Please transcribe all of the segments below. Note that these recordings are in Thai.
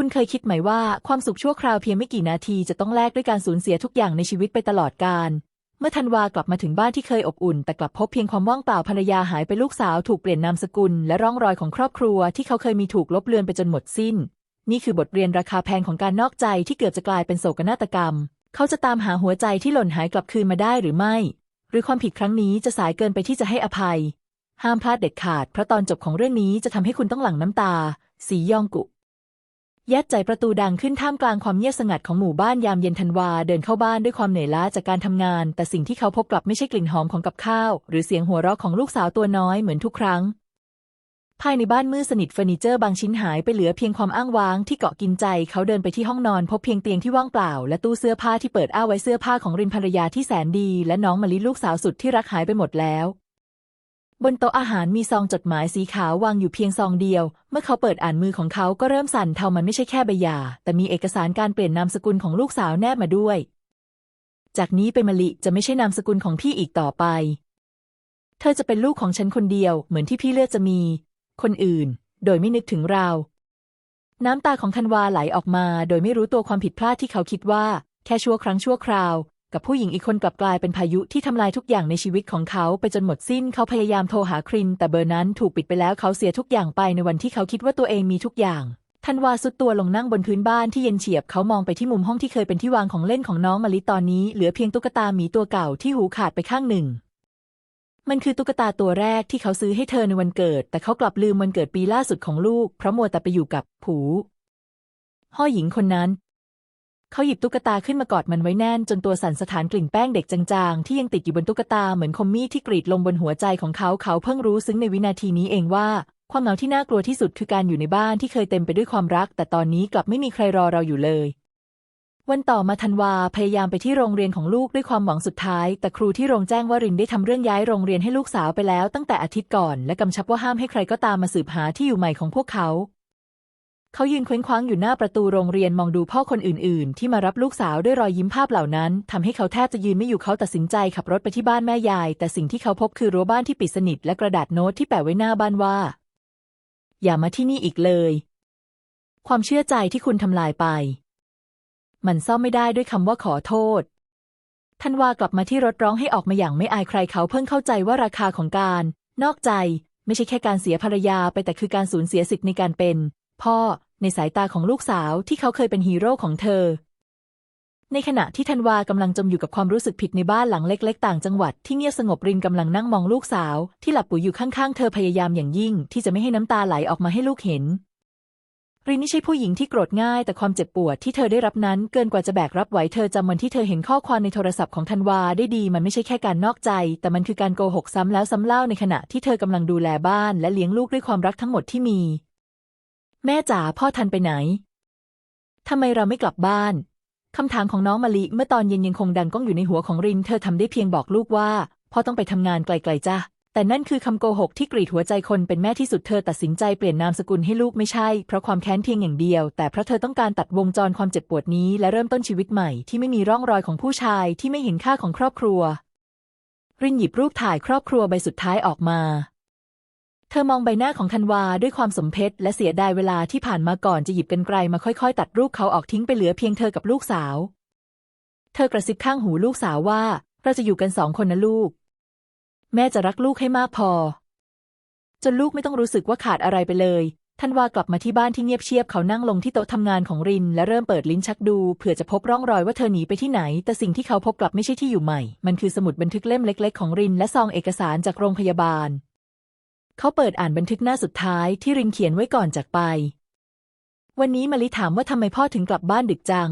คุณเคยคิดไหมว่าความสุขชั่วคราวเพียงไม่กี่นาทีจะต้องแลกด้วยการสูญเสียทุกอย่างในชีวิตไปตลอดกาลเมื่อธันวากลับมาถึงบ้านที่เคยอบอุ่น แต่กลับพบเพียงความว่างเปล่าภรรยาหายไปลูกสาวถูกเปลี่ยนนามสกุล และร่องรอยของครอบครัวที่เขาเคยมีถูกลบเลือนไปจนหมดสิ้น นี่คือบทเรียนราคาแพงของการนอกใจที่เกือบจะกลายเป็นโศกนาฏกรรม เขาจะตามหาหัวใจที่หล่นหายกลับคืนมาได้หรือไม่ หรือความผิดครั้งนี้จะสายเกินไปที่จะให้อภัย ห้ามพลาดเด็ดขาดเพราะตอนจบของเรื่องนี้จะทำให้คุณต้องหลั่งน้ำตา สียองกุ ยัดใจประตูดังขึ้นท่ามกลางความเงียบสงัดของหมู่บ้านยามเย็นธันวาเดินเข้าบ้านด้วยความเหนื่อยล้าจากการทำงาน แต่สิ่งที่เขาพบกลับไม่ใช่กลิ่นหอมของกับข้าว หรือเสียงหัวเราะของลูกสาวตัวน้อยเหมือนทุกครั้ง ภายในบ้านมืดสนิทเฟอร์นิเจอร์บางชิ้นหายไปเหลือเพียงความอ้างว้างที่เกาะกินใจ เขาเดินไปที่ห้องนอนพบเพียงเตียงที่ว่างเปล่า และตู้เสื้อผ้าที่เปิดอ้าไว้เสื้อผ้าของรินภรรยาที่แสนดี และน้องมะลิลูกสาวสุดที่รักหายไปหมดแล้ว บนโต๊ะอาหารมีซองจดหมายสีขาววางอยู่เพียงซองเดียว เมื่อเขาเปิดอ่านมือของเขาก็เริ่มสั่นเทามันไม่ใช่แค่ใบหย่า แต่มีเอกสารการเปลี่ยนนามสกุลของลูกสาวแนบมาด้วย จากนี้ไปมลิจะไม่ใช่นามสกุลของพี่อีกต่อไป เธอจะเป็นลูกของฉันคนเดียว เหมือนที่พี่เลือกจะมี คนอื่น โดยไม่นึกถึงเรา น้ำตาของธันวาไหลออกมา โดยไม่รู้ตัวความผิดพลาดที่เขาคิดว่า แค่ชั่วครั้งชั่วคราว กับผู้หญิงอีกคนกลับกลายเป็นพายุที่ทำลายทุกอย่างในชีวิตของเขาไปจนหมดสิ้น เขาพยายามโทรหาคริน แต่เบอร์นั้นถูกปิดไปแล้วเขาเสียทุกอย่างไปในวันที่เขาคิดว่าตัวเองมีทุกอย่างธันวาสุดตัวลงนั่งบนพื้นบ้านที่เย็นเฉียบเขามองไปที่มุมห้องที่เคยเป็นที่วางของเล่นของน้องมะลิตอนนี้เหลือเพียงตุ๊กตาหมีตัวเก่าที่หูขาดไปข้างหนึ่ง มันคือตุ๊กตาตัวแรกที่เขาซื้อให้เธอในวันเกิด แต่เขากลับลืมวันเกิดปีล่าสุดของลูกเพราะมัวแต่ไปอยู่กับผูห่อหญิงคนนั้น เขาหยิบตุ๊กตาขึ้นมากอดมันไว้แน่นจนตัวสั่นสถานกลิ่นแป้งเด็กจางๆ ที่ยังติดอยู่บนตุ๊กตาเหมือนคมมีดที่กรีดลงบนหัวใจของเขาเขาเพิ่งรู้ซึ้งในวินาทีนี้เองว่า ความเหงาที่น่ากลัวที่สุดคือการอยู่ในบ้านที่เคยเต็มไปด้วยความรัก แต่ตอนนี้กลับไม่มีใครรอเราอยู่เลย วันต่อมาธันวาพยายามไปที่โรงเรียนของลูกด้วยความหวังสุดท้าย แต่ครูที่โรงแจ้งว่ารินได้ทำเรื่องย้ายโรงเรียนให้ลูกสาวไปแล้วตั้งแต่อาทิตย์ก่อน และกำชับว่าห้ามให้ใครก็ตามมาสืบหาที่อยู่ใหม่ของพวกเขา เขายืนเคว้งคว้างอยู่หน้าประตูโรงเรียนมองดูพ่อคนอื่น ๆ ที่มารับลูกสาวด้วยรอยยิ้มภาพเหล่านั้นทำให้เขาแทบจะยืนไม่อยู่เขาตัดสินใจขับรถไปที่บ้านแม่ยาย แต่สิ่งที่เขาพบคือรั้วบ้านที่ปิดสนิทและกระดาษโน้ตที่แปะไว้หน้าบ้านว่า อย่ามาที่นี่อีกเลย ความเชื่อใจที่คุณทำลายไป มันซ่อมไม่ได้ด้วยคำว่าขอโทษธันวากลับมาที่รถร้องให้ออกมาอย่างไม่อายใครเขาเพิ่งเข้าใจว่าราคาของการ นอกใจ ไม่ใช่แค่การเสียภรรยาไปแต่คือการสูญเสียสิทธิ์ในการเป็น พ่อในสายตาของลูกสาวที่เขาเคยเป็นฮีโร่ของเธอ ในขณะที่ธันวากำลังจมอยู่กับความรู้สึกผิดในบ้านหลังเล็ก ๆ ต่างจังหวัดที่เงียบสงบรินกำลังนั่งมองลูกสาว ที่หลับปุ๋ยอยู่ข้างๆ เธอพยายามอย่างยิ่ง ที่จะไม่ให้น้ำตาไหลออกมาให้ลูกเห็นรินนี่ใช่ผู้หญิงที่โกรธง่าย แต่ความเจ็บปวดที่เธอได้รับนั้นเกินกว่าจะแบกรับไหวเธอจำวันที่เธอเห็นข้อความในโทรศัพท์ของธันวาได้ดีมันไม่ใช่แค่การนอกใจ แต่มันคือการโกหกซ้ำแล้วซ้ำเล่าในขณะที่เธอกำลังดูแลบ้านและเลี้ยงลูกด้วยความรักทั้งหมดที่มี แม่จ๋าพ่อทันไปไหน ทำไมเราไม่กลับบ้าน คำถามของน้องมะลิเมื่อตอนเย็นยังคงดังก้องอยู่ในหัวของริน เธอทำได้เพียงบอกลูกว่าพ่อต้องไปทำงานไกลๆจ้ะแต่นั่นคือคำโกหกที่กรีดหัวใจคนเป็นแม่ที่สุดเธอตัดสินใจเปลี่ยนนามสกุลให้ลูกไม่ใช่ เพราะความแค้นเพียงอย่างเดียว แต่เพราะเธอต้องการตัดวงจรความเจ็บปวดนี้และเริ่มต้นชีวิตใหม่ที่ไม่มีร่องรอยของผู้ชายที่ไม่เห็นค่าของครอบครัว รินหยิบรูปถ่ายครอบครัวใบสุดท้ายออกมา เธอมองใบหน้าของธันวาด้วยความสมเพชและเสียดายเวลาที่ผ่านมาก่อนจะหยิบกันไกลมาค่อยๆ ตัดรูปเขาออกทิ้งไปเหลือเพียงเธอกับลูกสาว เธอกระซิบข้างหูลูกสาวว่า เราจะอยู่กันสองคนนะลูก แม่จะรักลูกให้มากพอ จนลูกไม่ต้องรู้สึกว่าขาดอะไรไปเลยธันวากลับมาที่บ้านที่เงียบเชียบเขานั่งลงที่โต๊ะทำงานของริน และเริ่มเปิดลิ้นชักดูเผื่อจะพบร่องรอยว่าเธอหนีไปที่ไหน แต่สิ่งที่เขาพบกลับไม่ใช่ที่อยู่ใหม่ มันคือสมุดบันทึกเล่มเล็ก ๆ ของริน และซองเอกสารจากโรงพยาบาล เขาเปิดอ่านบันทึกหน้าสุดท้ายที่รินเขียนไว้ก่อนจากไป วันนี้มะลิถามว่าทำไมพ่อถึงกลับบ้านดึกจัง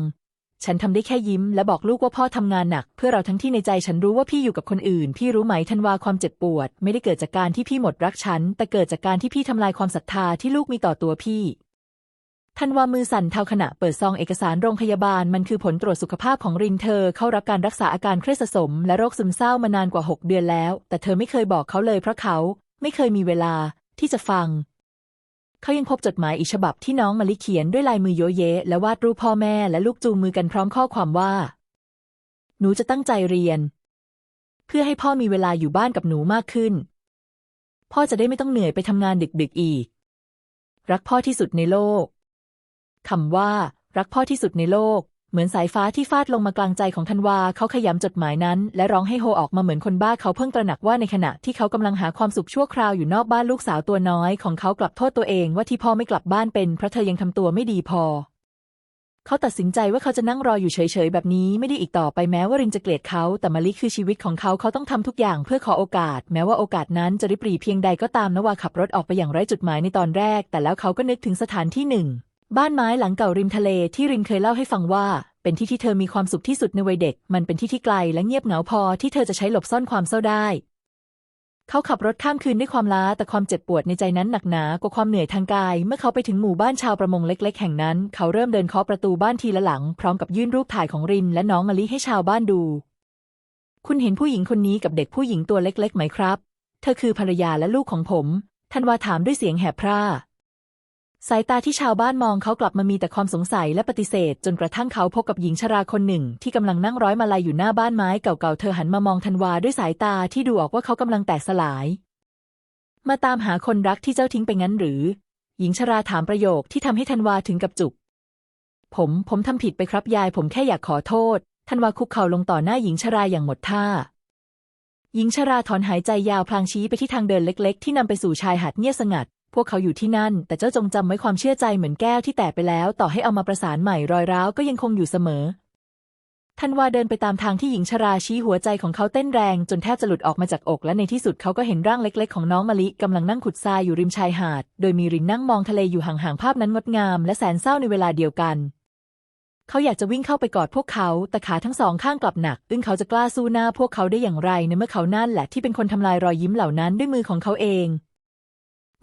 ฉันทำได้แค่ยิ้ม และบอกลูกว่าพ่อทำงานหนัก เพื่อเราทั้งที่ในใจฉันรู้ว่าพี่อยู่กับคนอื่น พี่รู้ไหมทันวาความเจ็บปวด ไม่ได้เกิดจากการที่พี่หมดรักฉัน แต่เกิดจากการที่พี่ทำลายความศรัทธาที่ลูกมีต่อตัวพี่ทันวามือสั่นเทาขณะเปิดซองเอกสารโรงพยาบาลมันคือผลตรวจสุขภาพของรินเธอ เข้ารับการรักษาอาการเครียดสะสม และโรคซึมเศร้ามานานกว่า 6 เดือนแล้ว แต่เธอไม่เคยบอกเขาเลยเพราะเขา ไม่เคยมีเวลาที่จะฟัง เขายังพบจดหมายอีกฉบับที่น้องมาลิเขียนด้วยลายมือโยเยะและวาดรูปพ่อแม่และลูกจูงมือกันพร้อมข้อความว่า หนูจะตั้งใจเรียน เพื่อให้พ่อมีเวลาอยู่บ้านกับหนูมากขึ้น พ่อจะได้ไม่ต้องเหนื่อยไปทำงานดึกๆอีก รักพ่อที่สุดในโลกคำว่า รักพ่อที่สุดในโลก เหมือนสายฟ้าที่ฟาดลงมากลางใจของธันวา เขาขยำจดหมายนั้น และร้องให้โฮออกมาเหมือนคนบ้าเขาเพิ่งตระหนักว่าในขณะที่เขากำลังหาความสุขชั่วคราวอยู่นอกบ้านลูกสาวตัวน้อยของเขากลับโทษตัวเองว่าที่พ่อไม่กลับบ้านเป็นเพราะเธอยังทำตัวไม่ดีพอ เขาตัดสินใจว่าเขาจะนั่งรออยู่เฉยๆ แบบนี้ไม่ได้อีกต่อไปแม้ว่ารินจะเกลียดเขา แต่มะลิคือชีวิตของเขาเขาต้องทำทุกอย่างเพื่อขอโอกาส แม้ว่าโอกาสนั้นจะริบหรี่เพียงใดก็ตามนวาขับรถออกไปอย่างไร้จุดหมายในตอนแรก แต่แล้วเขาก็นึกถึงสถานที่หนึ่ง บ้านไม้หลังเก่าริมทะเลที่รินเคยเล่าให้ฟังว่า เป็นที่ที่เธอมีความสุขที่สุดในวัยเด็ก มันเป็นที่ที่ไกลและเงียบเหงาพอที่เธอจะใช้หลบซ่อนความเศร้าได้ เขาขับรถข้ามคืนด้วยความล้าแต่ความเจ็บปวดในใจนั้นหนักหนากว่าความเหนื่อยทางกาย เมื่อเขาไปถึงหมู่บ้านชาวประมงเล็ก ๆ แห่งนั้น เขาเริ่มเดินเคาะประตูบ้านทีละหลัง พร้อมกับยื่นรูปถ่ายของรินและน้องมะลิให้ชาวบ้านดู คุณเห็นผู้หญิงคนนี้กับเด็กผู้หญิงตัวเล็ก ๆ ไหมครับ เธอคือภรรยาและลูกของผมธันวาถามด้วยเสียงแหบพร่า สายตาที่ชาวบ้านมองเขากลับมามีแต่ความสงสัยและปฏิเสธ จนกระทั่งเขาพบกับหญิงชราคนหนึ่ง ที่กำลังนั่งร้อยมาลัยอยู่หน้าบ้านไม้เก่าๆ เธอหันมามองธันวาด้วยสายตาที่ดูออกว่าเขากำลังแตกสลาย มาตามหาคนรักที่เจ้าทิ้งไปงั้นหรือ หญิงชราถามประโยคที่ทำให้ธันวาถึงกับจุก ผม ผมทำผิดไปครับยาย ผมแค่อยากขอโทษ ธันวาคุกเข่าลงต่อหน้าหญิงชราอย่างหมดท่า หญิงชราถอนหายใจยาวพลางชี้ไปที่ทางเดินเล็ก ๆ ที่นำไปสู่ชายหาดเงียบสงัด พวกเขาอยู่ที่นั่น แต่เจ้าจงจำไว้ความเชื่อใจเหมือนแก้วที่แตกไปแล้ว ต่อให้เอามาประสานใหม่รอยร้าวก็ยังคงอยู่เสมอธันวาเดินไปตามทางที่หญิงชราชี้หัวใจของเขาเต้นแรง จนแทบจะหลุดออกมาจากอก และในที่สุดเขาก็เห็นร่างเล็ก ๆ ของน้องมะลิกำลังนั่งขุดทรายอยู่ริมชายหาด โดยมีรินนั่งมองทะเลอยู่ห่างๆภาพนั้นงดงาม และแสนเศร้าในเวลาเดียวกัน เขาอยากจะวิ่งเข้าไปกอดพวกเขา แต่ขาทั้งสองข้างกลับหนักอึ้งเขาจะกล้าสู้หน้าพวกเขาได้อย่างไรในเมื่อเขานั่นแหละที่เป็นคนทำลายรอยยิ้มเหล่านั้นด้วยมือของเขาเอง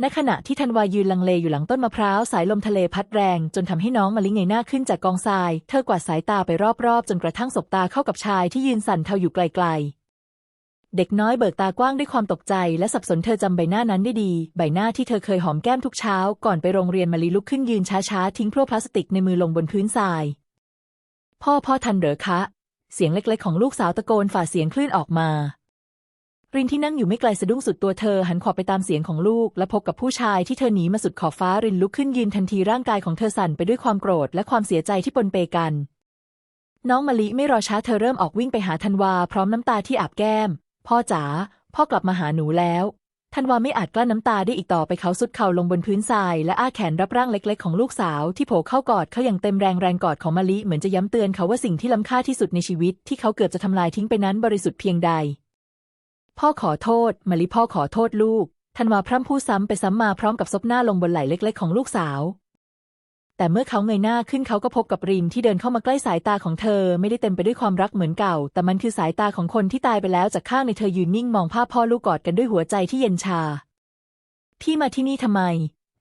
ในขณะที่ธันวายืนลังเลอยู่หลังต้นมะพร้าวสายลมทะเลพัดแรง จนทำให้น้องมะลิเงยหน้าขึ้นจากกองทราย เธอกวาดสายตาไปรอบๆ จนกระทั่งสบตาเข้ากับชายที่ยืนสั่นเทาอยู่ไกลๆ เด็กน้อยเบิกตากว้างด้วยความตกใจ และสับสนเธอจำใบหน้านั้นได้ดี ใบหน้าที่เธอเคยหอมแก้มทุกเช้า ก่อนไปโรงเรียนมะลิลุกขึ้นยืนช้าๆทิ้งพลั่วพลาสติกในมือลงบนพื้นทราย พ่อพ่อทันเหรอคะ เสียงเล็กๆ ของลูกสาวตะโกนฝ่าเสียงคลื่นออกมา รินที่นั่งอยู่ไม่ไกลสะดุ้งสุดตัวเธอหันขวบไปตามเสียงของลูก และพบกับผู้ชายที่เธอหนีมาสุดขอบฟ้ารินลุกขึ้นยืนทันทีร่างกายของเธอสั่นไปด้วยความโกรธและความเสียใจที่ปนเปกัน น้องมะลิไม่รอช้าเธอเริ่มออกวิ่งไปหาธันวา พร้อมน้ำตาที่อาบแก้ม พ่อจ๋าพ่อกลับมาหาหนูแล้วธันวาไม่อาจกลั้นน้ำตาได้อีกต่อไปเขาสุดเข่าลงบนพื้นทราย และอ้าแขนรับร่างเล็กๆ ของลูกสาวที่โผล่เข้ากอดเขาอย่างเต็มแรงแรงกอดของมะลิเหมือนจะย้ำเตือนเขาว่าสิ่งที่ล้ำค่าที่สุดในชีวิตที่เขาเกือบจะทำลายทิ้งไปนั้นบริสุทธิ์เพียงใด พ่อขอโทษมะลิพ่อขอโทษลูกธันวาพร่ำพูดซ้ำไปซ้ำมาพร้อมกับซบหน้าลงบนไหล่เล็ก ๆ ของลูกสาว แต่เมื่อเขาเงยหน้าขึ้นเขาก็พบกับรินที่เดินเข้ามาใกล้สายตาของเธอไม่ได้เต็มไปด้วยความรักเหมือนเก่า แต่มันคือสายตาของคนที่ตายไปแล้วจากข้างในเธอยืนนิ่งมองภาพพ่อลูกกอดกันด้วยหัวใจที่เย็นชา พี่มาที่นี่ทำไม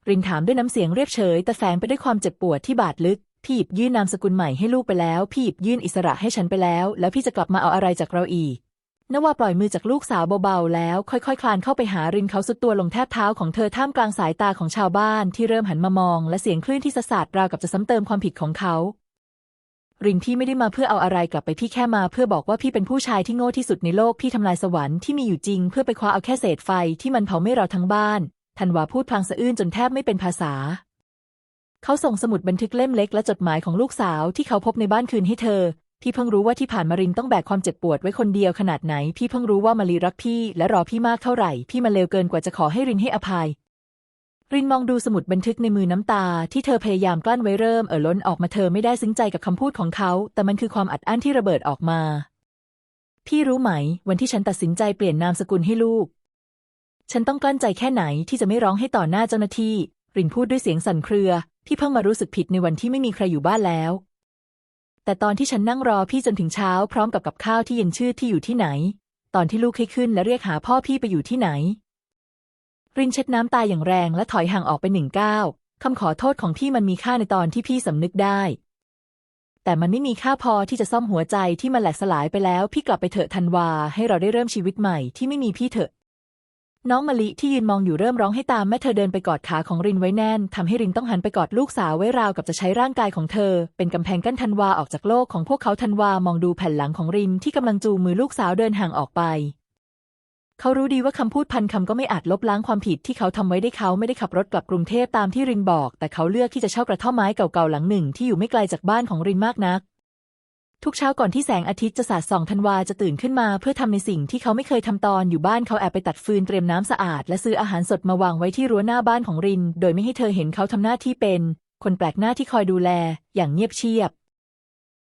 รินถามด้วยน้ำเสียงเรียบเฉย แต่แฝงไปด้วยความเจ็บปวดที่บาดลึกพี่หยิบยื่นนามสกุลใหม่ให้ลูกไปแล้ว พี่หยิบยื่นอิสระให้ฉันไปแล้ว แล้วพี่จะกลับมาเอาอะไรจากเราอีก นว่าปล่อยมือจากลูกสาวเบาๆ แล้วค่อยๆคลานเข้าไปหารินเขาสุดตัวลงแทบเท้าของเธอท่ามกลางสายตาของชาวบ้านที่เริ่มหันมามอง และเสียงคลื่นที่สะสาดราวกับจะซ้ำเติมความผิดของเขา รินพี่ไม่ได้มาเพื่อเอาอะไรกลับไปพี่แค่มาเพื่อบอกว่าพี่เป็นผู้ชายที่โง่ที่สุดในโลกพี่ทำลายสวรรค์ที่มีอยู่จริงเพื่อไปคว้าเอาแค่เศษไฟที่มันเผาไม่เราทั้งบ้านธันวาพูดพลางสะอื้นจนแทบไม่เป็นภาษา เขาส่งสมุดบันทึกเล่มเล็กและจดหมายของลูกสาวที่เขาพบในบ้านคืนให้เธอ พี่เพิ่งรู้ว่าที่ผ่านมารินต้องแบกความเจ็บปวดไว้คนเดียวขนาดไหน พี่เพิ่งรู้ว่ามารีรักพี่ และรอพี่มากเท่าไหร่ พี่มาเลวเกินกว่าจะขอให้รินให้อภัย รินมองดูสมุดบันทึกในมือน้ำตา ที่เธอพยายามกลั้นไว้เริ่มเอ่อล้นออกมาเธอไม่ได้ซึ้งใจกับคำพูดของเขา แต่มันคือความอัดอั้นที่ระเบิดออกมา พี่รู้ไหม วันที่ฉันตัดสินใจเปลี่ยนนามสกุลให้ลูก ฉันต้องกลั้นใจแค่ไหนที่จะไม่ร้องให้ต่อหน้าเจ้าหน้าที่ รินพูดด้วยเสียงสั่นเครือ พี่เพิ่งมารู้สึกผิดในวันที่ไม่มีใครอยู่บ้านแล้ว แต่ตอนที่ฉันนั่งรอพี่จนถึงเช้าพร้อมกับกับข้าวที่เย็นชื่อที่อยู่ที่ไหน ตอนที่ลูกให้ขึ้นและเรียกหาพ่อพี่ไปอยู่ที่ไหน รินเช็ดน้ำตาอย่างแรงและถอยห่างออกไปหนึ่งก้าวคำขอโทษของพี่มันมีค่าในตอนที่พี่สำนึกได้ แต่มันไม่มีค่าพอที่จะซ่อมหัวใจที่มันแหลกสลายไปแล้ว พี่กลับไปเถอะธันวาให้เราได้เริ่มชีวิตใหม่ที่ไม่มีพี่เถอะ น้องมะลิที่ยืนมองอยู่เริ่มร้องให้ตามแม่เธอเดินไปกอดขาของรินไว้แน่นทำให้รินต้องหันไปกอดลูกสาวไว้ราวกับจะใช้ร่างกายของเธอ เป็นกำแพงกั้นธันวาออกจากโลกของพวกเขาธันวามองดูแผ่นหลังของรินที่กำลังจูงมือลูกสาวเดินห่างออกไป เขารู้ดีว่าคำพูดพันคำก็ไม่อาจลบล้างความผิดที่เขาทำไว้ได้เขาไม่ได้ขับรถกลับกรุงเทพตามที่รินบอก แต่เขาเลือกที่จะเช่ากระท่อมไม้เก่าๆหลังหนึ่งที่อยู่ไม่ไกลจากบ้านของรินมากนัก ทุกเช้าก่อนที่แสงอาทิตย์จะสาดส่องธันวาจะตื่นขึ้นมา เพื่อทำในสิ่งที่เขาไม่เคยทำตอนอยู่บ้านเขาแอบไปตัดฟืนเตรียมน้ำสะอาด และซื้ออาหารสดมาวางไว้ที่รั้วหน้าบ้านของริน โดยไม่ให้เธอเห็นเขาทำหน้าที่เป็น คนแปลกหน้าที่คอยดูแล อย่างเงียบเชียบ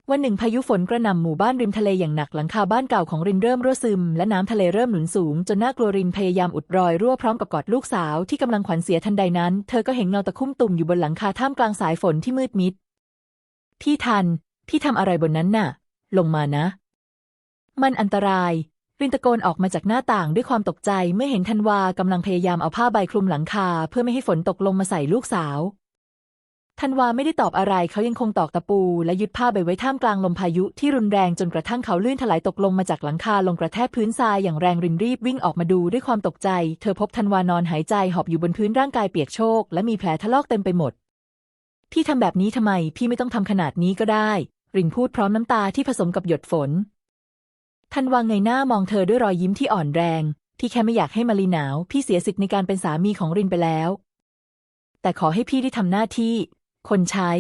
วันหนึ่งพายุฝนกระหน่ำหมู่บ้านริมทะเลอย่างหนักหลังคาบ้านเก่าของรินเริ่มรั่วซึม และน้ำทะเลเริ่มหนุนสูง จนน่ากลัวรินพยายามอุดรอยรั่วพร้อมกับกอดลูกสาวที่กำลังขวัญเสียทันใดนั้น เธอก็เห็นเงาตะคุ่มตุ่มอยู่บนหลังคาท่ามกลางสายฝนที่มืดมิดพี่ทัน พี่ทำอะไรบนนั้นน่ะ ลงมานะ มันอันตราย รินตะโกนออกมาจากหน้าต่างด้วยความตกใจเมื่อเห็นธันวากำลังพยายามเอาผ้าใบคลุมหลังคา เพื่อไม่ให้ฝนตกลงมาใส่ลูกสาวธันวาไม่ได้ตอบอะไรเขายังคงตอกตะปู และยึดผ้าใบไว้ท่ามกลางลมพายุที่รุนแรงจนกระทั่งเขาลื่นถลายตกลงมาจากหลังคาลงกระแทกพื้นทรายอย่างแรงรินรีบวิ่งออกมาดูด้วยความตกใจ เธอพบธันวานอนหายใจหอบอยู่บนพื้นร่างกายเปียกโชก และมีแผลถลอกเต็มไปหมด พี่ทำแบบนี้ทำไม พี่ไม่ต้องทำขนาดนี้ก็ได้ รินพูดพร้อมน้ำตาที่ผสมกับหยดฝนทันวางเงยหน้ามองเธอด้วยรอยยิ้มที่อ่อนแรง ที่แค่ไม่อยากให้มารีหนาว พี่เสียสิทธิ์ในการเป็นสามีของรินไปแล้ว แต่ขอให้พี่ได้ทำหน้าที่ คนใช้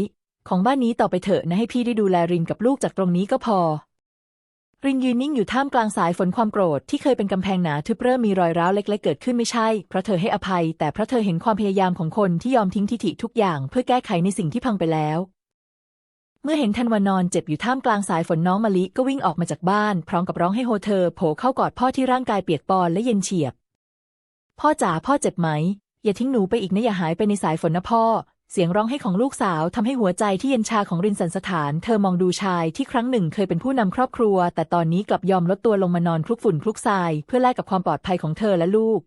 ของบ้านนี้ต่อไปเถอะนะให้พี่ได้ดูแลรินกับลูกจากตรงนี้ก็พอ รินยืนนิ่งอยู่ท่ามกลางสายฝนความโกรธที่เคยเป็นกำแพงหนาทึบเริ่มมีรอยร้าวเล็ก ๆ เกิดขึ้นไม่ใช่ เพราะเธอให้อภัย แต่เพราะเธอเห็นความพยายามของคนที่ยอมทิ้งทิฐิทุกอย่าง เพื่อแก้ไขในสิ่งที่พังไปแล้ว เมื่อเห็นธันวานอนเจ็บอยู่ท่ามกลางสายฝนน้องมะลิก็วิ่งออกมาจากบ้าน พร้อมกับร้องให้โฮเธอโผล่เข้ากอดพ่อที่ร่างกายเปียกปอนและเย็นเฉียบ พ่อจ๋าพ่อเจ็บไหม อย่าทิ้งหนูไปอีกนะอย่าหายไปในสายฝนนะพ่อ เสียงร้องให้ของลูกสาวทำให้หัวใจที่เย็นชาของรินสันสถาน เธอมองดูชายที่ครั้งหนึ่งเคยเป็นผู้นำครอบครัว แต่ตอนนี้กลับยอมลดตัวลงมานอนคลุกฝุ่นคลุกทราย เพื่อแลกกับความปลอดภัยของเธอและลูก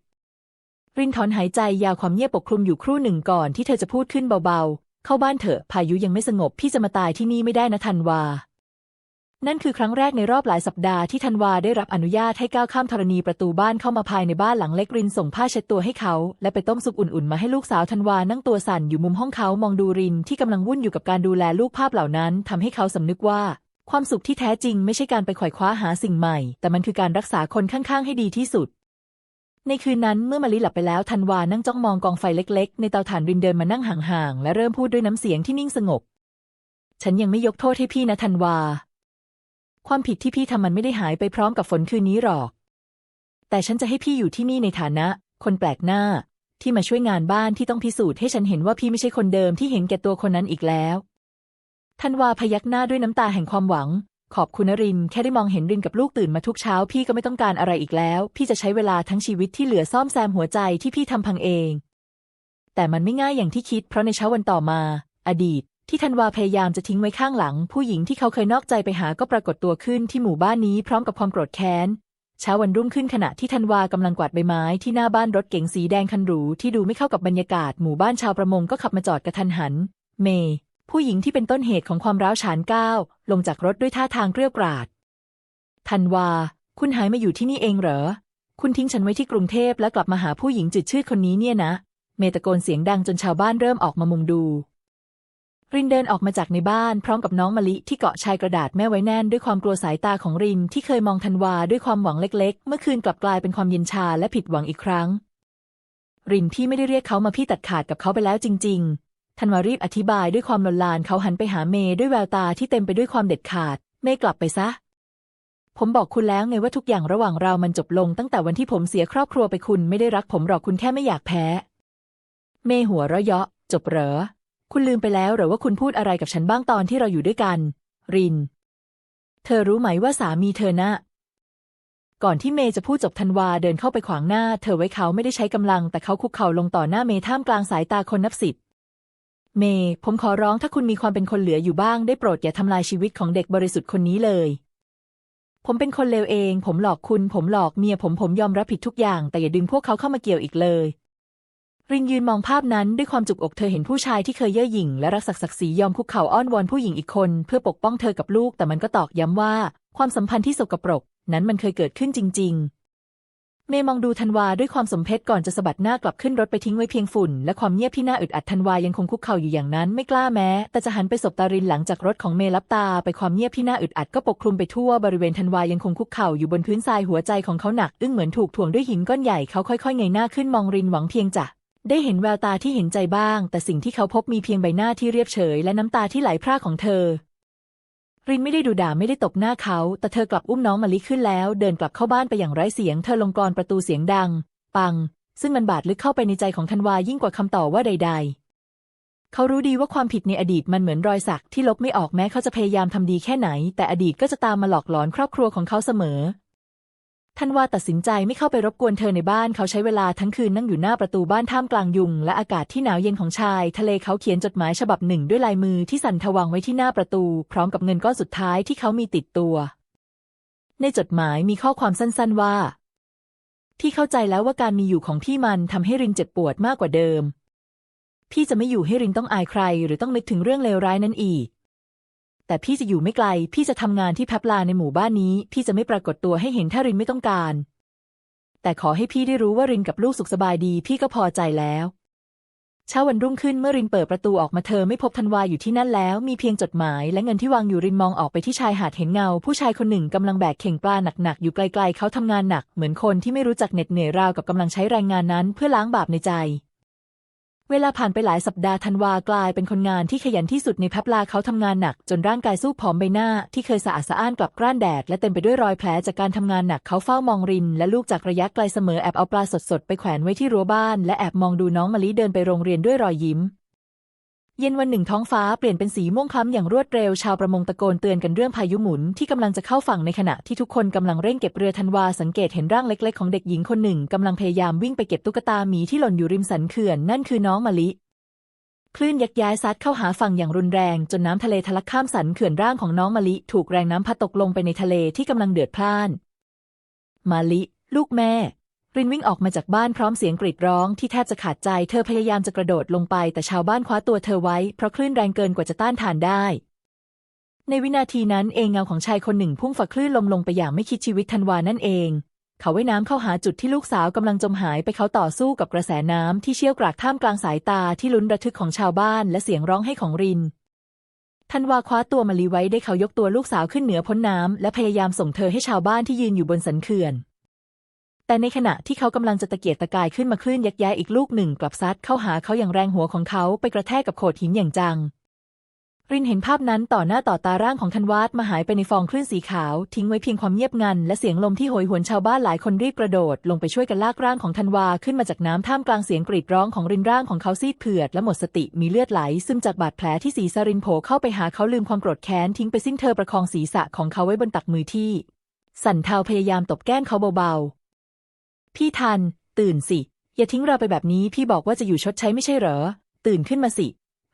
รินถอนหายใจยาวความเงียบปกคลุมอยู่ครู่หนึ่งก่อนที่เธอจะพูดขึ้นเบาๆ เข้าบ้านเถอะ พายุยังไม่สงบ พี่จะมาตายที่นี่ไม่ได้นะธันวา นั่นคือครั้งแรกในรอบหลายสัปดาห์ที่ธันวาได้รับอนุญาตให้ก้าวข้ามธรณีประตูบ้านเข้ามาภายในบ้านหลังเล็กรินส่งผ้าเช็ดตัวให้เขา และไปต้มซุปอุ่นๆมาให้ลูกสาวธันวานั่งตัวสั่นอยู่มุมห้องเขามองดูรินที่กำลังวุ่นอยู่กับการดูแลลูกภาพเหล่านั้นทำให้เขาสำนึกว่าความสุขที่แท้จริงไม่ใช่การไปไขว่คว้าหาสิ่งใหม่ แต่มันคือการรักษาคนข้างๆให้ดีที่สุด ในคืนนั้นเมื่อมาลิหลับไปแล้วธันวานั่งจ้องมองกองไฟเล็กๆ ในเตาถ่านรินเดินมานั่งห่างๆ และเริ่มพูดด้วยน้ำเสียงที่นิ่งสงบ ฉันยังไม่ยกโทษให้พี่นะธันวา ความผิดที่พี่ทำมันไม่ได้หายไปพร้อมกับฝนคืนนี้หรอก แต่ฉันจะให้พี่อยู่ที่นี่ในฐานะ คนแปลกหน้า ที่มาช่วยงานบ้านที่ต้องพิสูจน์ให้ฉันเห็นว่าพี่ไม่ใช่คนเดิมที่เห็นแก่ตัวคนนั้นอีกแล้วธันวาพยักหน้าด้วยน้ำตาแห่งความหวัง ขอบคุณนรินแค่ได้มองเห็นรินกับลูกตื่นมาทุกเช้า พี่ก็ไม่ต้องการอะไรอีกแล้ว พี่จะใช้เวลาทั้งชีวิตที่เหลือซ่อมแซมหัวใจที่พี่ทำพังเอง แต่มันไม่ง่ายอย่างที่คิด เพราะในเช้าวันต่อมา อดีต ที่ธันวาพยายามจะทิ้งไว้ข้างหลัง ผู้หญิงที่เขาเคยนอกใจไปหาก็ปรากฏตัวขึ้นที่หมู่บ้านนี้พร้อมกับความโกรธแค้นเช้าวันรุ่งขึ้นขณะที่ธันวากำลังกวาดใบไม้ที่หน้าบ้านรถเก๋งสีแดงคันหรูที่ดูไม่เข้ากับบรรยากาศหมู่บ้านชาวประมงก็ขับมาจอดกระทันหัน เมย์ ผู้หญิงที่เป็นต้นเหตุของความร้าวฉานก้าวลงจากรถด้วยท่าทางเกรี้ยวกราดธันวา คุณหายมาอยู่ที่นี่เองเหรอ คุณทิ้งฉันไว้ที่กรุงเทพแล้วกลับมาหาผู้หญิงจืดชืดคนนี้เนี่ยนะ เมตะโกนเสียงดังจนชาวบ้านเริ่มออกมามุงดู รินเดินออกมาจากในบ้านพร้อมกับน้องมะลิที่เกาะชายกระดาษแม่ไว้แน่นด้วยความกลัวสายตาของรินที่เคยมองธันวาด้วยความหวังเล็ก ๆ เมื่อคืนกลับกลายเป็นความเย็นชาและผิดหวังอีกครั้ง รินพี่ไม่ได้เรียกเขามาพี่ตัดขาดกับเขาไปแล้วจริงๆ ธันวารีบอธิบายด้วยความลนลานเขาหันไปหาเมย์ด้วยแววตาที่เต็มไปด้วยความเด็ดขาด เมย์กลับไปซะ ผมบอกคุณแล้วไงว่าทุกอย่างระหว่างเรามันจบลง ตั้งแต่วันที่ผมเสียครอบครัวไปคุณไม่ได้รักผมหรอกคุณแค่ไม่อยากแพ้ เมย์หัวเราะเยาะ จบเหรอ คุณลืมไปแล้วหรือว่าคุณพูดอะไรกับฉันบ้างตอนที่เราอยู่ด้วยกัน ริน เธอรู้ไหมว่าสามีเธอนะ่ะก่อนที่เมย์จะพูดจบธันวาเดินเข้าไปขวางหน้า เธอไว้เขาไม่ได้ใช้กำลัง แต่เขาคุกเข่าลงต่อหน้าเมย์ท่ามกลางสายตาคนนับสิบ เมย์ผมขอร้องถ้าคุณมีความเป็นคนเหลืออยู่บ้างได้โปรดอย่าทำลายชีวิตของเด็กบริสุทธิ์คนนี้เลย ผมเป็นคนเลวเอง ผมหลอกคุณ ผมหลอกเมียผมผมยอมรับผิดทุกอย่าง แต่อย่าดึงพวกเขาเข้ามาเกี่ยวอีกเลย รินยืนมองภาพนั้นด้วยความจุกอกเธอเห็นผู้ชายที่เคยเย่อหยิ่งและรักศักดิ์ศรียอมคุกเข่าอ้อนวอนผู้หญิงอีกคน เพื่อปกป้องเธอกับลูก แต่มันก็ตอกย้ำว่า ความสัมพันธ์ที่สกปรก นั้นมันเคยเกิดขึ้นจริง เมย์มองดูธันวาด้วยความสมเพชก่อนจะสะบัดหน้ากลับขึ้นรถไปทิ้งไว้เพียงฝุ่น และความเงียบที่น่าอึดอัดธันวายังคงคุกเข่าอยู่อย่างนั้นไม่กล้าแม้ แต่จะหันไปสบตารินหลังจากรถของเมย์ลับตา ไปความเงียบที่น่าอึดอัดก็ปกคลุมไปทั่วบริเวณธันวายังคงคุกเข่าอยู่บนพื้นทรายหัวใจของเขาหนักอึ้งเหมือนถูกถ่วงด้วยหินก้อนใหญ่เขาค่อยๆเงยหน้าขึ้นมองรินหวังเพียงจะได้เห็นแววตาที่เห็นใจบ้าง แต่สิ่งที่เขาพบมีเพียงใบหน้าที่เรียบเฉย และน้ำตาที่ไหลพรากของเธอ รินไม่ได้ดูด่าไม่ได้ตบหน้าเขา แต่เธอกลับอุ้มน้องมาลิขึ้นแล้ว เดินกลับเข้าบ้านไปอย่างไร้เสียง เธอลงกรอนประตูเสียงดัง ปัง ซึ่งมันบาดลึกเข้าไปในใจของธันวายิ่งกว่าคำต่อว่าใด ๆ เขารู้ดีว่าความผิดในอดีตมันเหมือนรอยสักที่ลบไม่ออกแม้เขาจะพยายามทำดีแค่ไหน แต่อดีตก็จะตามมาหลอกหลอนครอบครัวของเขาเสมอ ท่านว่าตัดสินใจไม่เข้าไปรบกวนเธอในบ้านเขาใช้เวลาทั้งคืนนั่งอยู่หน้าประตูบ้านท่ามกลางยุง และอากาศที่หนาวเย็นของชาย ทะเลเขาเขียนจดหมายฉบับหนึ่งด้วยลายมือที่สั่นทวังไว้ที่หน้าประตู พร้อมกับเงินก้อนสุดท้ายที่เขามีติดตัว ในจดหมายมีข้อความสั้นๆว่าพี่เข้าใจแล้วว่าการมีอยู่ของพี่มันทำให้รินเจ็บปวดมากกว่าเดิม พี่จะไม่อยู่ให้รินต้องอายใคร หรือต้องนึกถึงเรื่องเลวร้ายนั้นอีก แต่พี่จะอยู่ไม่ไกล พี่จะทำงานที่แพปลาในหมู่บ้านนี้ พี่จะไม่ปรากฏตัวให้เห็นถ้ารินไม่ต้องการ แต่ขอให้พี่ได้รู้ว่ารินกับลูกสุขสบายดี พี่ก็พอใจแล้วเช้าวันรุ่งขึ้นเมื่อรินเปิดประตูออกมาเธอไม่พบธันวาอยู่ที่นั่นแล้ว มีเพียงจดหมายและเงินที่วางอยู่รินมองออกไปที่ชายหาดเห็นเงา ผู้ชายคนหนึ่งกำลังแบกเข่งปลาหนักๆอยู่ไกลๆเขาทำงานหนัก เหมือนคนที่ไม่รู้จักเหน็ดเหนื่อยราวกับกำลังใช้แรงงานนั้น เพื่อล้างบาปในใจ เวลาผ่านไปหลายสัปดาห์ธันวากลายเป็นคนงานที่ขยันที่สุดในแพปลาเขาทำงานหนัก จนร่างกายสู้ผอมใบหน้า ที่เคยสะอาดสะอ้านกลับกร้านแดด และเต็มไปด้วยรอยแผลจากการทำงานหนักเขาเฝ้ามองริน และลูกจากระยะไกลเสมอแอบเอาปลาสดๆ ไปแขวนไว้ที่รั้วบ้าน และแอบมองดูน้องมะลิเดินไปโรงเรียนด้วยรอยยิ้ม เย็นวันหนึ่งท้องฟ้าเปลี่ยนเป็นสีม่วงคล้ำอย่างรวดเร็วชาวประมงตะโกนเตือนกันเรื่องพายุหมุนที่กำลังจะเข้าฝั่งในขณะที่ทุกคนกำลังเร่งเก็บเรือธันวาสังเกตเห็นร่างเล็กๆของเด็กหญิงคนหนึ่งกำลังพยายามวิ่งไปเก็บตุ๊กตาหมีที่หล่นอยู่ริมสันเขื่อนนั่นคือน้องมะลิคลื่นยักย้ายซัดเข้าหาฝั่งอย่างรุนแรงจนน้ำทะเลทะลักข้ามสันเขื่อนร่างของน้องมะลิถูกแรงน้ำพัดตกลงไปในทะเลที่กำลังเดือดพล่านมะลิ ลูกแม่ รินวิ่งออกมาจากบ้านพร้อมเสียงกรีดร้องที่แทบจะขาดใจ เธอพยายามจะกระโดดลงไป แต่ชาวบ้านคว้าตัวเธอไว้ เพราะคลื่นแรงเกินกว่าจะต้านทานได้ ในวินาทีนั้นเองเงาของชายคนหนึ่งพุ่งฝักคลื่นลมลงไปอย่างไม่คิดชีวิตทันวานั่นเอง เขาว่ายน้ำเข้าหาจุดที่ลูกสาวกำลังจมหายไปเขาต่อสู้กับกระแสน้ำที่เชี่ยวกรากท่ามกลางสายตาที่ลุ้นระทึกของชาวบ้าน และเสียงร้องให้ของรินทันวาคว้าตัวมาลีไว้ได้เขายกตัวลูกสาวขึ้นเหนือพ้นน้ำและพยายามส่งเธอให้ชาวบ้านที่ยืนอยู่บนสันเขื่อน แต่ในขณะที่เขากำลังจะตะเกียกตะกายขึ้นมาคลื่นยักย้ายอีกลูกหนึ่งกลับซัดเข้าหาเขาอย่างแรงหัวของเขาไปกระแทกกับโขดหินอย่างจัง รินเห็นภาพนั้นต่อหน้าต่อตาร่างของธันวาดมาหายไปในฟองคลื่นสีขาว ทิ้งไว้เพียงความเงียบงัน และเสียงลมที่โหยหวนชาวบ้านหลายคนรีบกระโดด ลงไปช่วยกันลากร่างของธันวาขึ้นมาจากน้ำท่ามกลางเสียงกรีดร้องของรินร่างของเขาซีดเผือดและหมดสติมีเลือดไหลซึมจากบาดแผลที่ศีรษะรินโผล่เข้าไปหาเขาลืมความโกรธแค้นทิ้งไปสิ้นเธอประคองศีรษะของเขาไว้บนตักมือที่ สั่นเทาพยายามตบแก้มเขาเบาๆ พี่ทัน ตื่นสิ อย่าทิ้งเราไปแบบนี้ พี่บอกว่าจะอยู่ชดใช้ไม่ใช่เหรอ ตื่นขึ้นมาสิ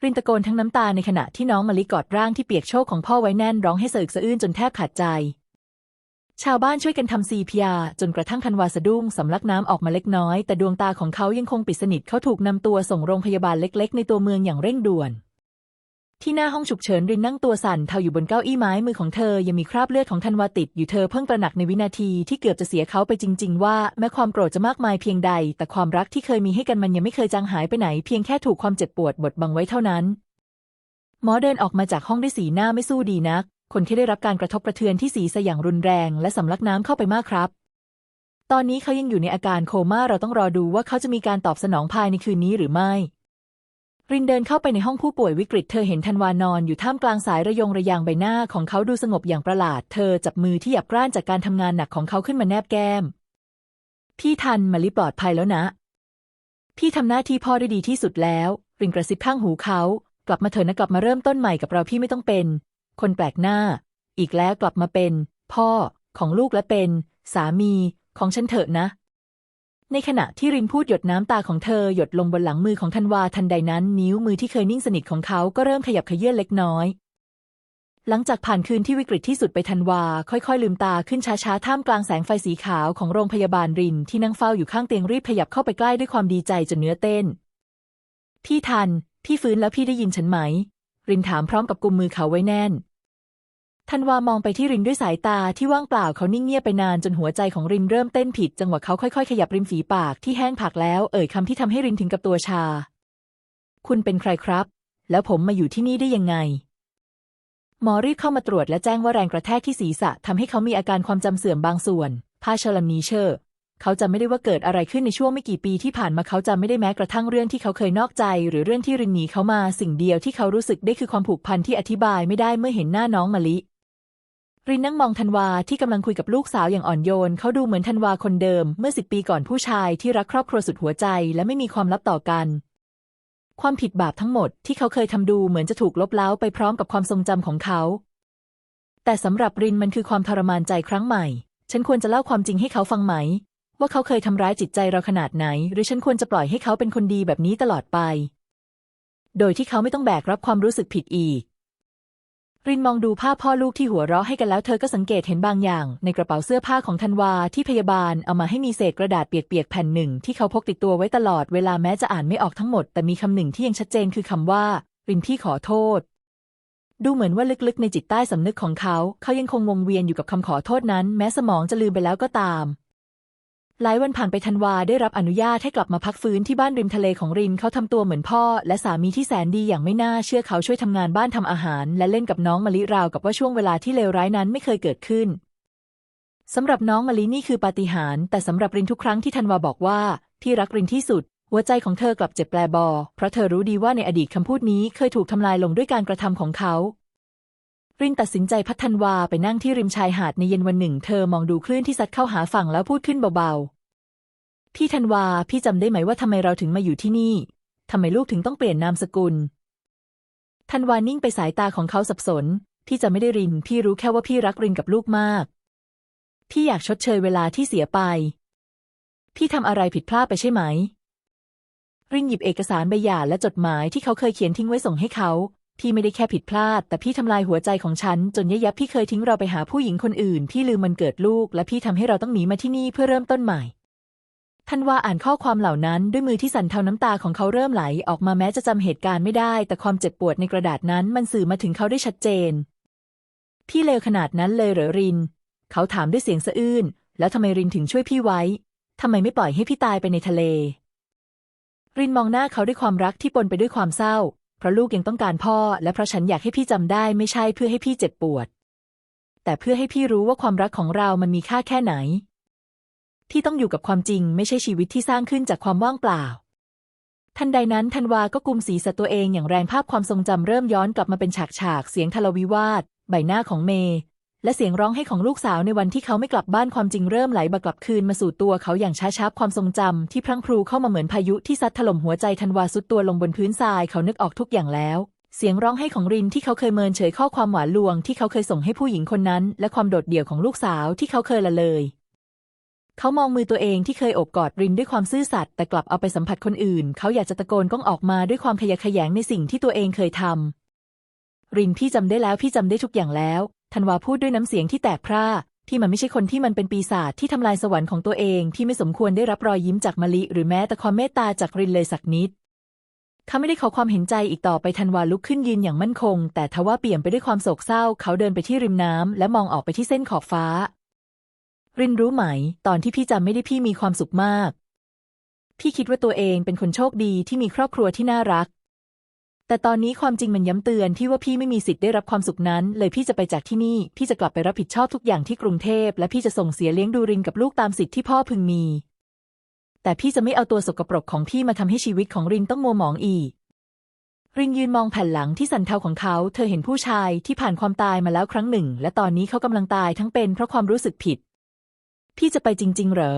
รินตะโกนทั้งน้ำตาในขณะที่น้องมะลิกอดร่างที่เปียกโชกของพ่อไว้แน่นร้องให้สะอึกสะอื้นจนแทบขาดใจ ชาวบ้านช่วยกันทำซีพีอาจนกระทั่งธันวาสะดุ้งสำลักน้ำออกมาเล็กน้อย แต่ดวงตาของเขายังคงปิดสนิทเขาถูกนำตัวส่งโรงพยาบาลเล็ก ๆ ในตัวเมืองอย่างเร่งด่วน ที่หน้าห้องฉุกเฉินรินนั่งตัวสั่นเทาอยู่บนเก้าอี้ไม้มือของเธอยังมีคราบเลือดของธันวาติดอยู่เธอเพิ่งตระหนักในวินาทีที่เกือบจะเสียเขาไปจริง ๆ ว่าแม้ความโกรธจะมากมายเพียงใด แต่ความรักที่เคยมีให้กันมันยังไม่เคยจางหายไปไหน เพียงแค่ถูกความเจ็บปวดบดบังไว้เท่านั้น หมอเดินออกมาจากห้องด้วยสีหน้าไม่สู้ดีนัก คนที่ได้รับการกระทบกระเทือนที่ศีรษะอย่างรุนแรง และสำลักน้ำเข้าไปมากครับ ตอนนี้เขายังอยู่ในอาการโคม่าเราต้องรอดูว่าเขาจะมีการตอบสนองภายในคืนนี้หรือไม่ รินเดินเข้าไปในห้องผู้ป่วยวิกฤต เธอเห็นธันวานอนอยู่ท่ามกลางสายระยงระยางใบหน้าของเขาดูสงบอย่างประหลาด เธอจับมือที่หยับกร้านจากการทำงานหนักของเขาขึ้นมาแนบแก้ม พี่ทันมาลิปลอดภัยแล้วนะ พี่ทำหน้าที่พ่อได้ดีที่สุดแล้ว รินกระซิบข้างหูเขา กลับมาเถอะนะกลับมาเริ่มต้นใหม่กับเราพี่ไม่ต้องเป็น คนแปลกหน้า อีกแล้วกลับมาเป็น พ่อของลูกและเป็น สามีของฉันเถอะนะ ในขณะที่รินพูดหยดน้ำตาของเธอหยดลงบนหลังมือของธันวาทันใดนั้น นิ้วมือที่เคยนิ่งสนิทของเขาก็เริ่มขยับเขยื่อนเล็กน้อย หลังจากผ่านคืนที่วิกฤตที่สุดไปธันวา ค่อยๆ ลืมตาขึ้นช้าๆ ท่ามกลางแสงไฟสีขาวของโรงพยาบาลรินที่นั่งเฝ้าอยู่ข้างเตียงรีบขยับเข้าไปใกล้ด้วยความดีใจจนเนื้อเต้น พี่ทัน พี่ฟื้นแล้วพี่ได้ยินฉันไหม รินถามพร้อมกับกุมมือเขาไว้แน่น ธันวามองไปที่รินด้วยสายตาที่ว่างเปล่าเขานิ่งเงียบไปนานจนหัวใจของรินเริ่มเต้นผิด จังหวะเขาค่อยๆ ขยับริมฝีปากที่แห้งผากแล้วเอ่ยคำที่ทำให้รินถึงกับตัวชา คุณเป็นใครครับ แล้วผมมาอยู่ที่นี่ได้ยังไง หมอรีบเข้ามาตรวจและแจ้งว่าแรงกระแทกที่ศีรษะทำให้เขามีอาการความจำเสื่อมบางส่วนพาชลัมนีเชอร์เขาจำไม่ได้ว่าเกิดอะไรขึ้นในช่วงไม่กี่ปีที่ผ่านมาเขาจำไม่ได้แม้กระทั่งเรื่องที่เขาเคยนอกใจ หรือเรื่องที่รินหนีเขามาสิ่งเดียวที่เขารู้สึกได้คือความผูกพันที่อธิบายไม่ได้เมื่อเห็นหน้าน้องมะลิ รินนั่งมองธันวาที่กำลังคุยกับลูกสาวอย่างอ่อนโยน เขาดูเหมือนธันวาคนเดิม เมื่อสิบปีก่อนผู้ชายที่รักครอบครัวสุดหัวใจ และไม่มีความลับต่อกัน ความผิดบาปทั้งหมดที่เขาเคยทำดูเหมือนจะถูกลบเล้าไปพร้อมกับความทรงจำของเขา แต่สำหรับรินมันคือความทรมานใจครั้งใหม่ ฉันควรจะเล่าความจริงให้เขาฟังไหม ว่าเขาเคยทำร้ายจิตใจเราขนาดไหน หรือฉันควรจะปล่อยให้เขาเป็นคนดีแบบนี้ตลอดไป โดยที่เขาไม่ต้องแบกรับความรู้สึกผิดอีก รินมองดูภาพพ่อลูกที่หัวเราะให้กันแล้วเธอก็สังเกตเห็นบางอย่าง ในกระเป๋าเสื้อผ้าของธันวาที่พยาบาลเอามาให้มีเศษกระดาษเปียกๆแผ่นหนึ่ง ที่เขาพกติดตัวไว้ตลอดเวลาแม้จะอ่านไม่ออกทั้งหมด แต่มีคำหนึ่งที่ยังชัดเจนคือคำว่า รินพี่ขอโทษ ดูเหมือนว่าลึกๆ ในจิตใต้สำนึกของเขา เขายังคงวงเวียนอยู่กับคำขอโทษนั้น แม้สมองจะลืมไปแล้วก็ตาม หลายวันผ่านไปธันวาได้รับอนุญาตให้กลับมาพักฟื้นที่บ้านริมทะเลของรินเขาทำตัวเหมือนพ่อ และสามีที่แสนดีอย่างไม่น่าเชื่อเขาช่วยทำงานบ้านทำอาหาร และเล่นกับน้องมะลิราวกับว่าช่วงเวลาที่เลวร้ายนั้นไม่เคยเกิดขึ้นสำหรับน้องมะลินี่คือปาฏิหาริย์แต่สำหรับรินทุกครั้งที่ธันวาบอกว่าที่รักรินที่สุด หัวใจของเธอกลับเจ็บแปลบอ เพราะเธอรู้ดีว่าในอดีตคำพูดนี้เคยถูกทำลายลงด้วยการกระทำของเขา รินตัดสินใจพัดธันวาไปนั่งที่ริมชายหาดในเย็นวันหนึ่ง เธอมองดูคลื่นที่ซัดเข้าหาฝั่งแล้วพูดขึ้นเบาๆ พี่ธันวา พี่จำได้ไหมว่าทำไมเราถึงมาอยู่ที่นี่ทำไมลูกถึงต้องเปลี่ยนนามสกุลธันวานิ่งไปสายตาของเขาสับสนพี่จะไม่ได้ริน พี่รู้แค่ว่าพี่รักรินกับลูกมาก พี่อยากชดเชยเวลาที่เสียไป พี่ทำอะไรผิดพลาดไปใช่ไหมรินหยิบเอกสารใบหย่าและจดหมายที่เขาเคยเขียนทิ้งไว้ส่งให้เขา พี่ไม่ได้แค่ผิดพลาด แต่พี่ทำลายหัวใจของฉัน จนยยับพี่เคยทิ้งเราไปหาผู้หญิงคนอื่น พี่ลืมมันเกิดลูก และพี่ทำให้เราต้องหนีมาที่นี่เพื่อเริ่มต้นใหม่ท่านว่าอ่านข้อความเหล่านั้นด้วยมือที่สั่นเทาน้ำตาของเขาเริ่มไหลออกมาแม้จะจำเหตุการณ์ไม่ได้ แต่ความเจ็บปวดในกระดาษนั้นมันสื่อมาถึงเขาได้ชัดเจน พี่เลวขนาดนั้นเลยเหรอริน เขาถามด้วยเสียงสะอื้น แล้วทำไมรินถึงช่วยพี่ไว้ทำไมไม่ปล่อยให้พี่ตายไปในทะเล รินมองหน้าเขาด้วยความรักที่ปนไปด้วยความเศร้า เพราะลูกยังต้องการพ่อ และเพราะฉันอยากให้พี่จำได้ไม่ใช่เพื่อให้พี่เจ็บปวด แต่เพื่อให้พี่รู้ว่าความรักของเรามันมีค่าแค่ไหน ที่ต้องอยู่กับความจริงไม่ใช่ชีวิตที่สร้างขึ้นจากความว่างเปล่า ทันใดนั้นธันวาก็กุมศีรษะตัวเองอย่างแรงภาพความทรงจำเริ่มย้อนกลับมาเป็นฉากฉากเสียงทะเลาวิวาท ใบหน้าของเมย์ และเสียงร้องให้ของลูกสาวในวันที่เขาไม่กลับบ้านความจริงเริ่มไหลบกลับคืนมาสู่ตัวเขาอย่างช้าๆความทรงจำที่พลังพลูเข้ามาเหมือนพายุที่ซัดถล่มหัวใจธันวาสุดตัวลงบนพื้นทรายเขานึกออกทุกอย่างแล้ว เสียงร้องให้ของรินที่เขาเคยเมินเฉยข้อความหวานลวง ที่เขาเคยส่งให้ผู้หญิงคนนั้น และความโดดเดี่ยวของลูกสาวที่เขาเคยละเลย เขามองมือตัวเองที่เคยอบกอดรินด้วยความซื่อสัตย์แต่กลับเอาไปสัมผัสคนอื่น เขาอยากจะตะโกนก้องออกมาด้วยความขยะแขยงในสิ่งที่ตัวเองเคยทำรินพี่จำได้แล้วพี่จำได้ทุกอย่างแล้ว ธันวาพูดด้วยน้ำเสียงที่แตกพร่าที่มันไม่ใช่คนที่มันเป็นปีศาจที่ทำลายสวรรค์ของตัวเองที่ไม่สมควรได้รับรอยยิ้มจากมะลิ หรือแม้แต่ความเมตตาจากรินเลยสักนิดเขาไม่ได้ขอความเห็นใจอีกต่อไปธันวาลุกขึ้นยืนอย่างมั่นคง แต่ทว่าเปี่ยมไปด้วยความโศกเศร้า เขาเดินไปที่ริมน้ำและมองออกไปที่เส้นขอบฟ้า รินรู้ไหม ตอนที่พี่จำไม่ได้พี่มีความสุขมาก พี่คิดว่าตัวเองเป็นคนโชคดีที่มีครอบครัวที่น่ารัก แต่ตอนนี้ความจริงมันย้ำเตือนที่ว่าพี่ไม่มีสิทธิ์ได้รับความสุขนั้น เลยพี่จะไปจากที่นี่ พี่จะกลับไปรับผิดชอบทุกอย่างที่กรุงเทพและพี่จะส่งเสียเลี้ยงดูรินกับลูกตามสิทธิ์ที่พ่อพึงมี แต่พี่จะไม่เอาตัวสกปรกของพี่มาทำให้ชีวิตของรินต้องมัวหมองอีก รินยืนมองแผ่นหลังที่สันเทาของเขา เธอเห็นผู้ชายที่ผ่านความตายมาแล้วครั้งหนึ่ง และตอนนี้เขากำลังตายทั้งเป็นเพราะความรู้สึกผิด พี่จะไปจริง ๆ เหรอ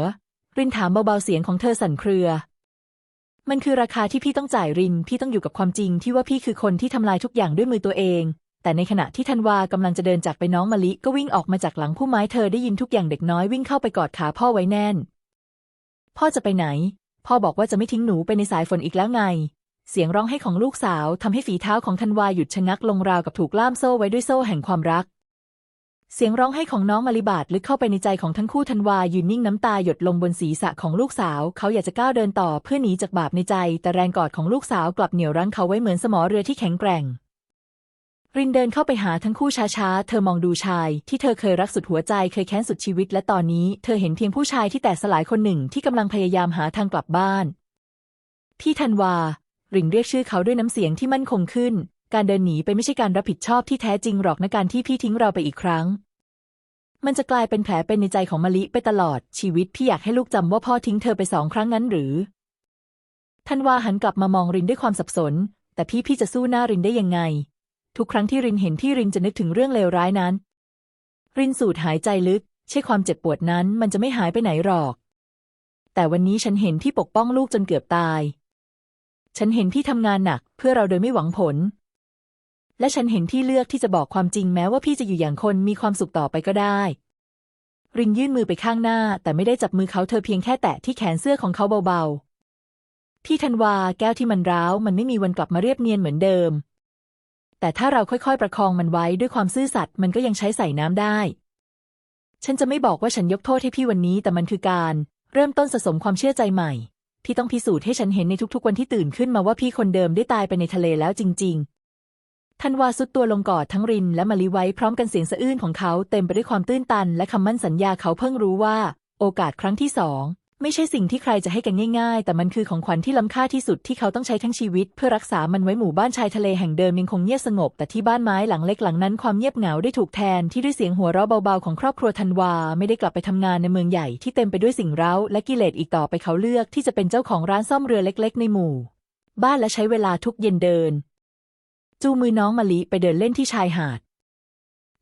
รินถามเบาๆเสียงของเธอสั่นเครือ มันคือราคาที่พี่ต้องจ่ายริน พี่ต้องอยู่กับความจริงที่ว่าพี่คือคนที่ทำลายทุกอย่างด้วยมือตัวเอง แต่ในขณะที่ธันวากำลังจะเดินจากไปน้องมะลิก็วิ่งออกมาจากหลังผู้ไม้เธอได้ยินทุกอย่างเด็กน้อยวิ่งเข้าไปกอดขาพ่อไว้แน่น พ่อจะไปไหน พ่อบอกว่าจะไม่ทิ้งหนูไปในสายฝนอีกแล้วไง เสียงร้องไห้ของลูกสาวทำให้ฝีเท้าของธันวาหยุดชะงักลงราวกับถูกล่ามโซ่ไว้ด้วยโซ่แห่งความรัก เสียงร้องไห้ของน้องมาริบาดลึกเข้าไปในใจของทั้งคู่ธันวายืนนิ่งน้ำตาหยดลงบนศีรษะของลูกสาว เขาอยากจะก้าวเดินต่อเพื่อหนีจากบาปในใจ แต่แรงกอดของลูกสาวกลับเหนี่ยวรั้งเขาไว้เหมือนสมอเรือที่แข็งแกร่ง รินเดินเข้าไปหาทั้งคู่ช้าๆ เธอมองดูชาย ที่เธอเคยรักสุดหัวใจเคยแค้นสุดชีวิต และตอนนี้เธอเห็นเพียงผู้ชายที่แตกสลายคนหนึ่งที่กำลังพยายามหาทางกลับบ้าน พี่ธันวา ริงเรียกชื่อเขาด้วยน้ำเสียงที่มั่นคงขึ้น การเดินหนีไปไม่ใช่การรับผิดชอบที่แท้จริงหรอกนะการที่พี่ทิ้งเราไปอีกครั้ง มันจะกลายเป็นแผลเป็นในใจของมะลิไปตลอดชีวิตพี่อยากให้ลูกจำว่าพ่อทิ้งเธอไปสองครั้งนั้นหรือธันวาหันกลับมามองรินด้วยความสับสน แต่พี่พี่จะสู้หน้ารินได้ยังไง ทุกครั้งที่รินเห็นพี่รินจะนึกถึงเรื่องเลวร้ายนั้น รินสูดหายใจลึก ใช่ความเจ็บปวดนั้นมันจะไม่หายไปไหนหรอก แต่วันนี้ฉันเห็นพี่ปกป้องลูกจนเกือบตาย ฉันเห็นพี่ทำงานหนักเพื่อเราโดยไม่หวังผล และฉันเห็นพี่เลือกที่จะบอกความจริงแม้ว่าพี่จะอยู่อย่างคนมีความสุขต่อไปก็ได้ รินยื่นมือไปข้างหน้า แต่ไม่ได้จับมือเขาเธอเพียงแค่แตะที่แขนเสื้อของเขาเบาๆ พี่ธันวาแก้วที่มันร้าว มันไม่มีวันกลับมาเรียบเนียนเหมือนเดิม แต่ถ้าเราค่อยๆ ประคองมันไว้ด้วยความซื่อสัตย์มันก็ยังใช้ใส่น้ำได้ ฉันจะไม่บอกว่าฉันยกโทษให้พี่วันนี้ แต่มันคือการ เริ่มต้นสะสมความเชื่อใจใหม่พี่ต้องพิสูจน์ให้ฉันเห็นในทุกๆวันที่ตื่นขึ้นมาว่าพี่คนเดิมได้ตายไปในทะเลแล้วจริงๆ ธันวาสุดตัวลงกอดทั้งรินและมะลิไว้พร้อมกันเสียงสะอื้นของเขาเต็มไปด้วยความตื้นตัน และคำมั่นสัญญาเขาเพิ่งรู้ว่า โอกาสครั้งที่สองไม่ใช่สิ่งที่ใครจะให้กันง่าย ๆ แต่มันคือของขวัญที่ล้ำค่าที่สุดที่เขาต้องใช้ทั้งชีวิต เพื่อรักษามันไว้หมู่บ้านชายทะเลแห่งเดิมยังคงเงียบสงบ แต่ที่บ้านไม้หลังเล็กหลังนั้นความเงียบเหงาได้ถูกแทนที่ด้วยเสียงหัวเราะเบาๆของครอบครัวธันวา ไม่ได้กลับไปทำงานในเมืองใหญ่ที่เต็มไปด้วยสิ่งเร้า และกิเลสอีกต่อไปเขาเลือกที่จะเป็นเจ้าของร้านซ่อมเรือเล็ก ๆ ในหมู่ บ้านและใช้เวลาทุกเย็นเดิน จูมือน้องมะลิไปเดินเล่นที่ชายหาด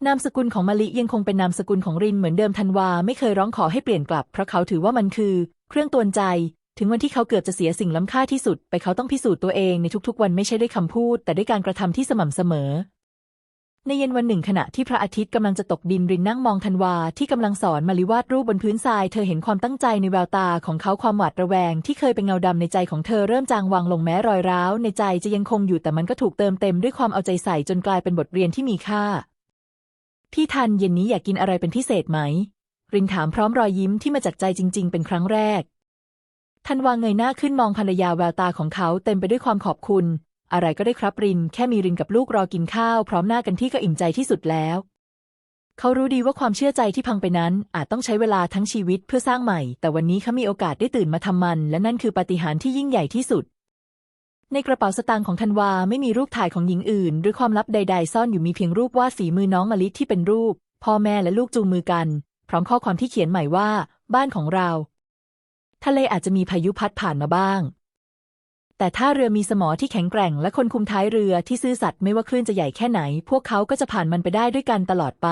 นามสกุลของมะลิยังคงเป็นนามสกุลของรินเหมือนเดิมธันวาไม่เคยร้องขอให้เปลี่ยนกลับ เพราะเขาถือว่ามันคือ เครื่องตวนใจ ถึงวันที่เขาเกือบจะเสียสิ่งล้ำค่าที่สุด ไปเขาต้องพิสูจน์ตัวเองในทุกๆ วันไม่ใช่ด้วยคำพูด แต่ด้วยการกระทำที่สม่ำเสมอ ในเย็นวันหนึ่งขณะที่พระอาทิตย์กำลังจะตกดินรินนั่งมองธันวาที่กำลังสอนมาลิวาดรูปบนพื้นทราย เธอเห็นความตั้งใจในแววตาของเขาความหวาดระแวง ที่เคยเป็นเงาดำในใจของเธอเริ่มจางวางลงแม้รอยร้าว ในใจจะยังคงอยู่แต่มันก็ถูกเติมเต็มด้วยความเอาใจใส่จนกลายเป็นบทเรียนที่มีค่า พี่ทันเย็นนี้อยากกินอะไรเป็นพิเศษไหม รินถามพร้อมรอยยิ้มที่มาจากใจจริง ๆ เป็นครั้งแรกทันวางเงยหน้าขึ้นมองภรรยาแววตาของเขาเต็มไปด้วยความขอบคุณ อะไรก็ได้ครับริน แค่มีรินกับลูกรอกินข้าว พร้อมหน้ากันที่ก็อิ่มใจที่สุดแล้ว เขารู้ดีว่าความเชื่อใจที่พังไปนั้น อาจต้องใช้เวลาทั้งชีวิตเพื่อสร้างใหม่ แต่วันนี้เขามีโอกาสได้ตื่นมาทำมัน และนั่นคือปาฏิหาริย์ที่ยิ่งใหญ่ที่สุด ในกระเป๋าสตางค์ของธันวาไม่มีรูปถ่ายของหญิงอื่น หรือความลับใด ๆ ซ่อนอยู่มีเพียงรูปวาดฝีมือน้องมะลิที่เป็นรูป พ่อแม่และลูกจูงมือกัน พร้อมข้อความที่เขียนใหม่ว่า บ้านของเรา ทะเลอาจจะมีพายุพัดผ่านมาบ้าง แต่ถ้าเรือมีสมอที่แข็งแกร่งและคนคุมท้ายเรือที่ซื่อสัตย์ไม่ว่าคลื่นจะใหญ่แค่ไหน พวกเขาก็จะผ่านมันไปได้ด้วยกันตลอดไป